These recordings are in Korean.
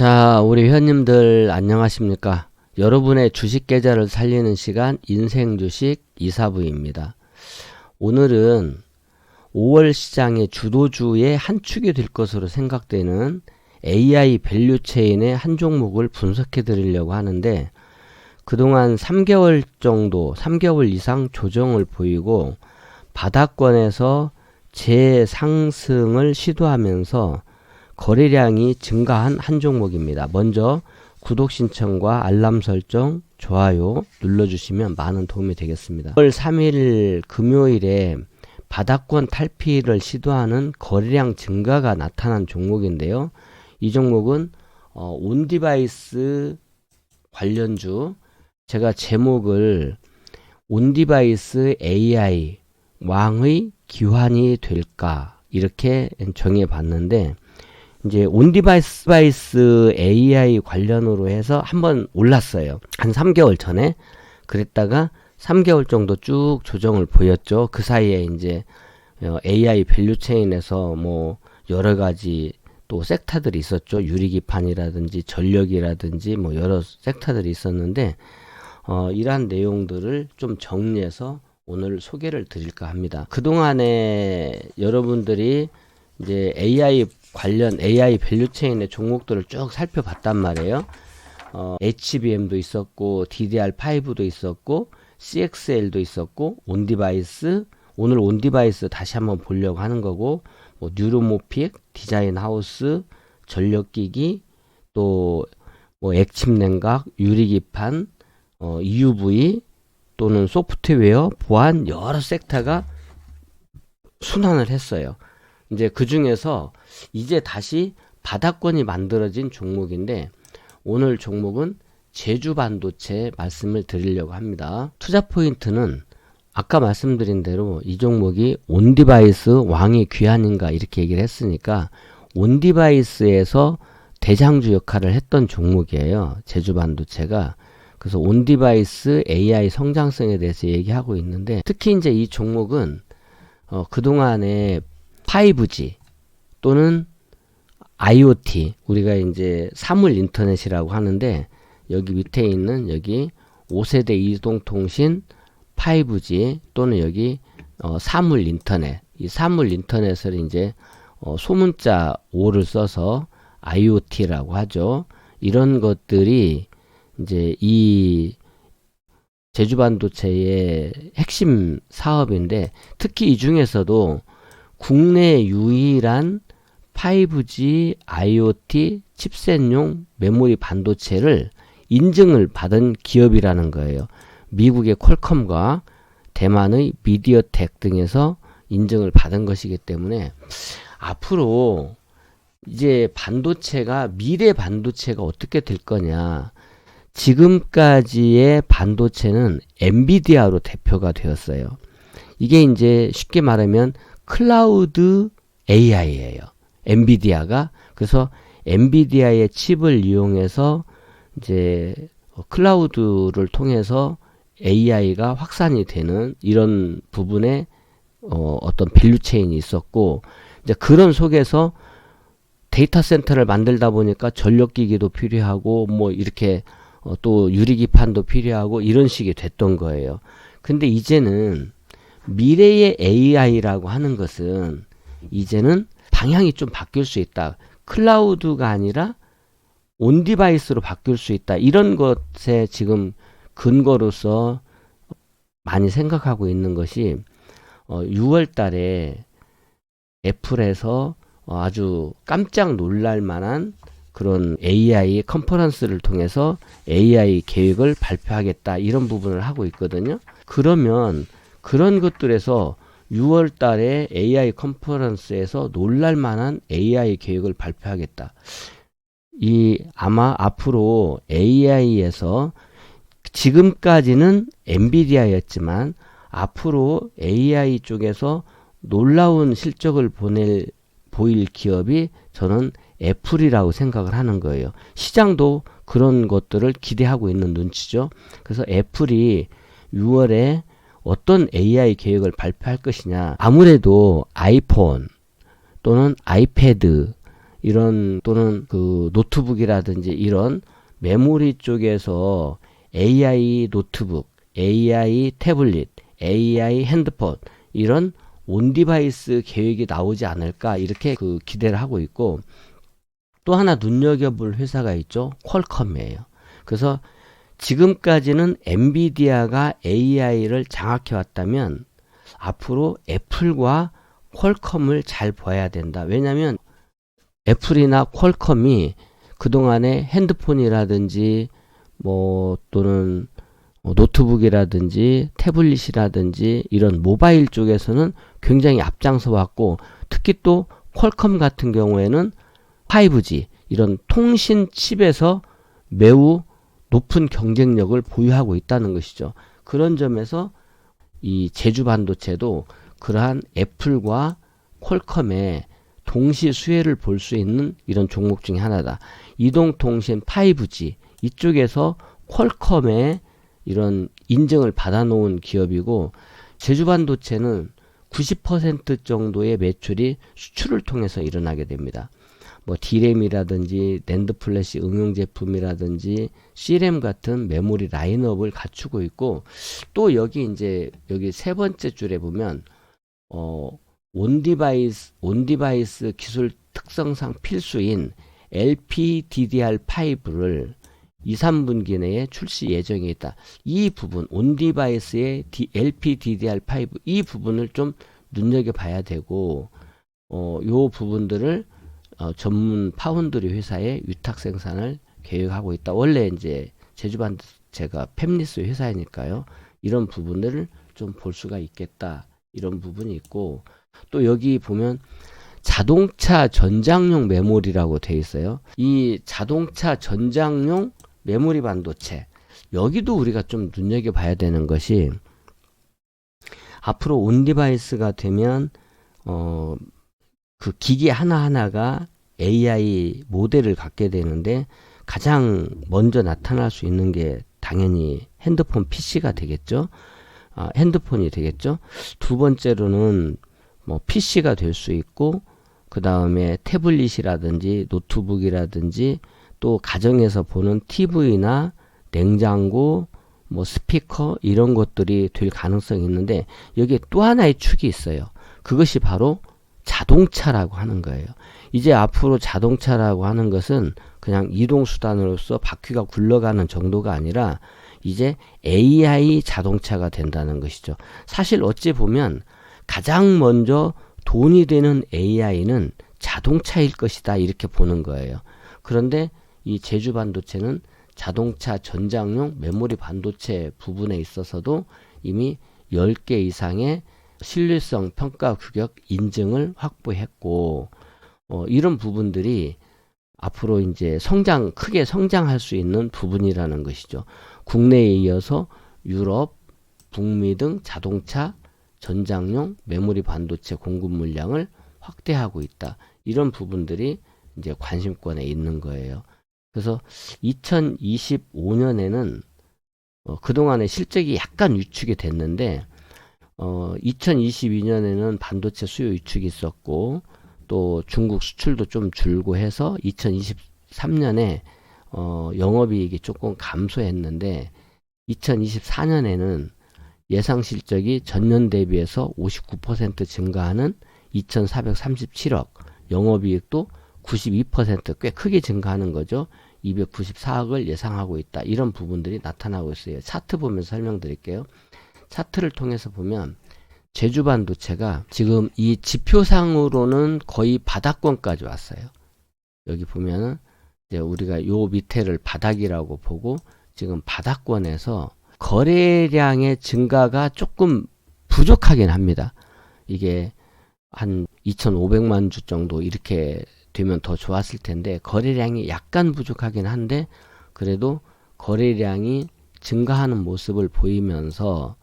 자, 우리 회원님들 안녕하십니까? 여러분의 주식 계좌를 살리는 시간 인생 주식 이사부입니다. 오늘은 5월 시장의 주도주의 한 축이 될 것으로 생각되는 AI 밸류 체인의 한 종목을 분석해 드리려고 하는데 그동안 3개월 정도, 3개월 이상 조정을 보이고 바닥권에서 재상승을 시도하면서 거래량이 증가한 한 종목입니다. 먼저 구독 신청과 알람 설정, 좋아요 눌러주시면 많은 도움이 되겠습니다. 5월 3일 금요일에 바닥권 탈피를 시도하는 거래량 증가가 나타난 종목인데요. 이 종목은 어, 온디바이스 관련주 제가 제목을 온디바이스 AI 왕의 기환이 될까 이렇게 정해 봤는데 이제 온디바이스 AI 관련으로 해서 한번 올랐어요. 한 3개월 전에 그랬다가 3개월 정도 쭉 조정을 보였죠. 그 사이에 이제 AI 밸류 체인에서 뭐 여러 가지 또 섹터들이 있었죠. 유리기판이라든지 전력이라든지 뭐 여러 섹터들이 있었는데 어 이러한 내용들을 좀 정리해서 오늘 소개를 드릴까 합니다. 그동안에 여러분들이 이제 AI 관련 AI 밸류 체인의 종목들을 쭉 살펴봤단 말이에요. 어, HBM도 있었고 DDR5도 있었고 CXL도 있었고 온디바이스 오늘 온디바이스 다시 한번 보려고 하는 거고 뭐 뉴로모픽, 디자인 하우스, 전력기기 또 뭐 액침 냉각, 유리기판, 어, EUV 또는 소프트웨어, 보안 여러 섹터가 순환을 했어요. 이제 그 중에서 이제 다시 바닥권이 만들어진 종목인데 오늘 종목은 제주 반도체 말씀을 드리려고 합니다. 투자 포인트는 아까 말씀드린 대로 이 종목이 온디바이스 왕의 귀환인가 이렇게 얘기를 했으니까 온디바이스에서 대장주 역할을 했던 종목이에요. 제주 반도체가. 그래서 온디바이스 AI 성장성에 대해서 얘기하고 있는데 특히 이제 이 종목은 어, 그동안에 5G 또는 IoT 우리가 이제 사물 인터넷이라고 하는데 여기 밑에 있는 여기 5세대 이동통신 5G 또는 여기 어, 사물 인터넷 이 사물 인터넷을 이제 어, 소문자 5를 써서 IoT라고 하죠. 이런 것들이 이제 이 제주 반도체의 핵심 사업인데 특히 이 중에서도 국내 유일한 5G IoT 칩셋용 메모리 반도체를 인증을 받은 기업이라는 거예요. 미국의 퀄컴과 대만의 미디어텍 등에서 인증을 받은 것이기 때문에 앞으로 이제 반도체가 미래 반도체가 어떻게 될 거냐. 지금까지의 반도체는 엔비디아로 대표가 되었어요. 이게 이제 쉽게 말하면 클라우드 AI예요. 엔비디아가 그래서 엔비디아의 칩을 이용해서 이제 클라우드를 통해서 AI가 확산이 되는 이런 부분에 어, 어떤 밸류 체인이 있었고 이제 그런 속에서 데이터 센터를 만들다 보니까 전력 기기도 필요하고 뭐 이렇게 어, 또 유리 기판도 필요하고 이런 식이 됐던 거예요. 근데 이제는 미래의 AI라고 하는 것은 이제는 방향이 좀 바뀔 수 있다. 클라우드가 아니라 온 디바이스로 바뀔 수 있다. 이런 것에 지금 근거로서 많이 생각하고 있는 것이 어, 6월 달에 애플에서 어, 아주 깜짝 놀랄 만한 그런 AI 컨퍼런스를 통해서 AI 계획을 발표하겠다 이런 부분을 하고 있거든요. 그러면 그런 것들에서 6월 달에 AI 컨퍼런스에서 놀랄 만한 AI 계획을 발표하겠다. 이 아마 앞으로 AI에서 지금까지는 엔비디아였지만 앞으로 AI 쪽에서 놀라운 실적을 보낼 보일 기업이 저는 애플이라고 생각을 하는 거예요. 시장도 그런 것들을 기대하고 있는 눈치죠. 그래서 애플이 6월에 어떤 AI 계획을 발표할 것이냐. 아무래도 아이폰 또는 아이패드 이런 또는 그 노트북이라든지 이런 메모리 쪽에서 AI 노트북, AI 태블릿, AI 핸드폰 이런 온 디바이스 계획이 나오지 않을까 이렇게 그 기대를 하고 있고 또 하나 눈여겨볼 회사가 있죠. 퀄컴이에요. 그래서 지금까지는 엔비디아가 AI를 장악해 왔다면 앞으로 애플과 퀄컴을 잘 봐야 된다. 왜냐하면 애플이나 퀄컴이 그동안에 핸드폰이라든지 뭐 또는 뭐 노트북이라든지 태블릿이라든지 이런 모바일 쪽에서는 굉장히 앞장서 왔고 특히 또 퀄컴 같은 경우에는 5G 이런 통신 칩에서 매우 높은 경쟁력을 보유하고 있다는 것이죠. 그런 점에서 이 제주 반도체도 그러한 애플과 퀄컴의 동시 수혜를 볼 수 있는 이런 종목 중에 하나다. 이동통신 5G 이쪽에서 퀄컴의 이런 인증을 받아놓은 기업이고 제주 반도체는 90% 정도의 매출이 수출을 통해서 일어나게 됩니다. 뭐 D램이라든지 랜드 플래시 응용 제품이라든지 C램 같은 메모리 라인업을 갖추고 있고 또 여기 이제 여기 세 번째 줄에 보면 어 온디바이스 온디바이스 기술 특성상 필수인 LPDDR5를 2, 3분기 내에 출시 예정에 있다. 이 부분 온디바이스의 LPDDR5 이 부분을 좀 눈여겨 봐야 되고 어, 요 부분들을 어, 전문 파운드리 회사에 위탁 생산을 계획하고 있다. 원래 이제 제주반도체가 팹리스 회사이니까요. 이런 부분들을 좀 볼 수가 있겠다. 이런 부분이 있고 또 여기 보면 자동차 전장용 메모리라고 돼 있어요. 이 자동차 전장용 메모리 반도체 여기도 우리가 좀 눈여겨 봐야 되는 것이 앞으로 온 디바이스가 되면 어, 그 기기 하나하나가 AI 모델을 갖게 되는데 가장 먼저 나타날 수 있는 게 당연히 핸드폰 PC가 되겠죠. 아, 핸드폰이 되겠죠. 두 번째로는 뭐 PC가 될 수 있고 그 다음에 태블릿이라든지 노트북이라든지 또 가정에서 보는 TV나 냉장고, 뭐 스피커 이런 것들이 될 가능성이 있는데 여기에 또 하나의 축이 있어요. 그것이 바로 자동차라고 하는 거예요. 이제 앞으로 자동차라고 하는 것은 그냥 이동 수단으로서 바퀴가 굴러가는 정도가 아니라 이제 AI 자동차가 된다는 것이죠. 사실 어찌 보면 가장 먼저 돈이 되는 AI는 자동차일 것이다 이렇게 보는 거예요. 그런데 이 제주 반도체는 자동차 전장용 메모리 반도체 부분에 있어서도 이미 10개 이상의 신뢰성 평가 규격 인증을 확보했고 어, 이런 부분들이 앞으로 이제 성장 크게 성장할 수 있는 부분이라는 것이죠. 국내에 이어서 유럽, 북미 등 자동차 전장용 메모리 반도체 공급 물량을 확대하고 있다. 이런 부분들이 이제 관심권에 있는 거예요. 그래서 2025년에는 어, 그동안의 실적이 약간 위축이 됐는데 어, 2022년에는 반도체 수요 위축이 있었고 또 중국 수출도 좀 줄고 해서 2023년에 어, 영업이익이 조금 감소했는데 2024년에는 예상 실적이 전년 대비해서 59% 증가하는 2,437억, 영업이익도 92%꽤 크게 증가하는 거죠. 294억을 예상하고 있다. 이런 부분들이 나타나고 있어요. 차트 보면서 설명드릴게요. 차트를 통해서 보면 제주 반도체가 지금 이 지표상으로는 거의 바닥권까지 왔어요. 여기 보면은 이제 우리가 요 밑에를 바닥이라고 보고 지금 바닥권에서 거래량의 증가가 조금 부족하긴 합니다. 이게 한 2,500만 주 정도 이렇게 되면 더 좋았을 텐데 거래량이 약간 부족하긴 한데 그래도 거래량이 증가하는 모습을 보이면서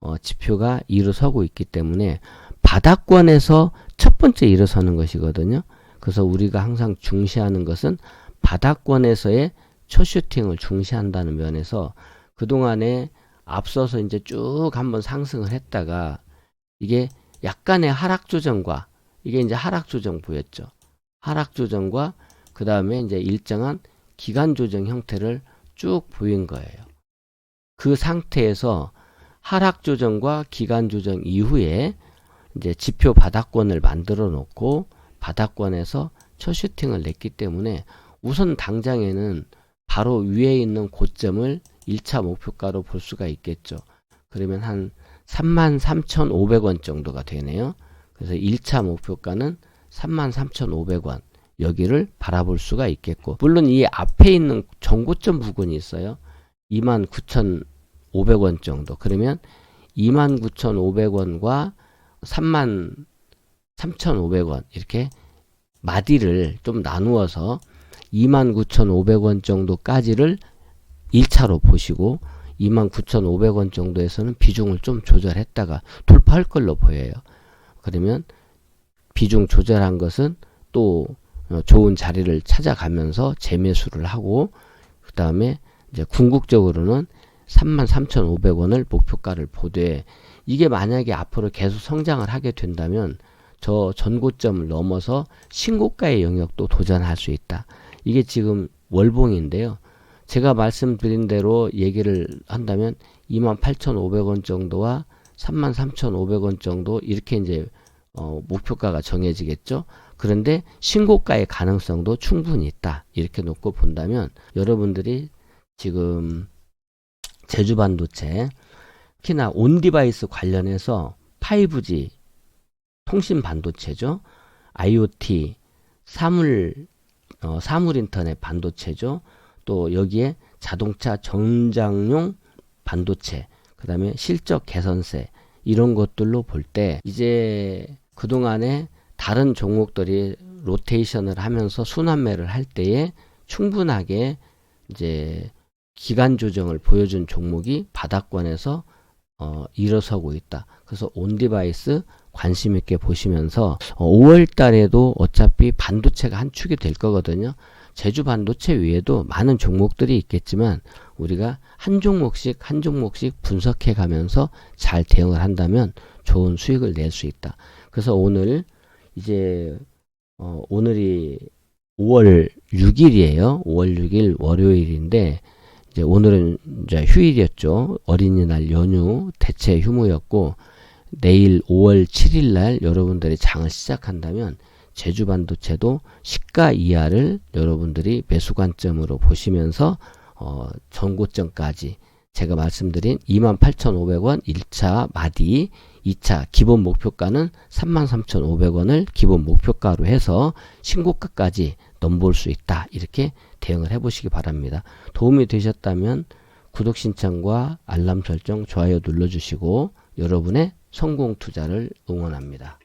어, 지표가 일어서고 있기 때문에 바닥권에서 첫 번째 일어서는 것이거든요. 그래서 우리가 항상 중시하는 것은 바닥권에서의 첫 슈팅을 중시한다는 면에서 그동안에 앞서서 이제 쭉 한번 상승을 했다가 이게 약간의 하락 조정과 이게 이제 하락 조정 보였죠. 하락 조정과 그 다음에 이제 일정한 기간 조정 형태를 쭉 보인 거예요. 그 상태에서 하락 조정과 기간 조정 이후에 이제 지표 바닥권을 만들어 놓고 바닥권에서 첫 슈팅을 냈기 때문에 우선 당장에는 바로 위에 있는 고점을 1차 목표가로 볼 수가 있겠죠. 그러면 한 33,500원 정도가 되네요. 그래서 1차 목표가는 33,500원. 여기를 바라볼 수가 있겠고 물론 이 앞에 있는 전고점 부근이 있어요. 29,500원 정도. 그러면 29,500원과 33,500원 이렇게 마디를 좀 나누어서 29,500원 정도까지를 1차로 보시고 29,500원 정도에서는 비중을 좀 조절했다가 돌파할 걸로 보여요. 그러면 비중 조절한 것은 또 어, 좋은 자리를 찾아가면서 재매수를 하고 그 다음에 이제 궁극적으로는 33,500원을 목표가를 보되 이게 만약에 앞으로 계속 성장을 하게 된다면 저 전고점을 넘어서 신고가의 영역도 도전할 수 있다. 이게 지금 월봉인데요. 제가 말씀드린 대로 얘기를 한다면 28,500원 정도와 33,500원 정도 이렇게 이제 어, 목표가가 정해지겠죠. 그런데 신고가의 가능성도 충분히 있다. 이렇게 놓고 본다면 여러분들이 지금 제주 반도체 특히나 온 디바이스 관련해서 5G 통신 반도체죠. IoT 사물 어, 사물 인터넷 반도체죠. 또 여기에 자동차 전장용 반도체, 그 다음에 실적 개선세 이런 것들로 볼 때 이제 그동안에 다른 종목들이 로테이션을 하면서 순환매를 할 때에 충분하게 이제 기간 조정을 보여준 종목이 바닥권에서 어, 일어서고 있다. 그래서 온 디바이스 관심 있게 보시면서 어, 5월 달에도 어차피 반도체가 한 축이 될 거거든요. 제주 반도체 외에도 많은 종목들이 있겠지만 우리가 한 종목씩 한 종목씩 분석해 가면서 잘 대응을 한다면 좋은 수익을 낼 수 있다. 그래서 오늘 이제 어, 오늘이 5월 6일이에요. 5월 6일 월요일인데 이제 오늘은 이제 휴일이었죠. 어린이날 연휴 대체 휴무였고 내일 5월 7일 날 여러분들이 장을 시작한다면 제주 반도체도 시가 이하를 여러분들이 매수 관점으로 보시면서 어, 전고점까지 제가 말씀드린 28,500원 1차 마디 2차 기본 목표가는 33,500원을 기본 목표가로 해서 신고가까지 넘볼 수 있다. 이렇게 대응을 해보시기 바랍니다. 도움이 되셨다면 구독 신청과 알람 설정, 좋아요 눌러주시고 여러분의 성공 투자를 응원합니다.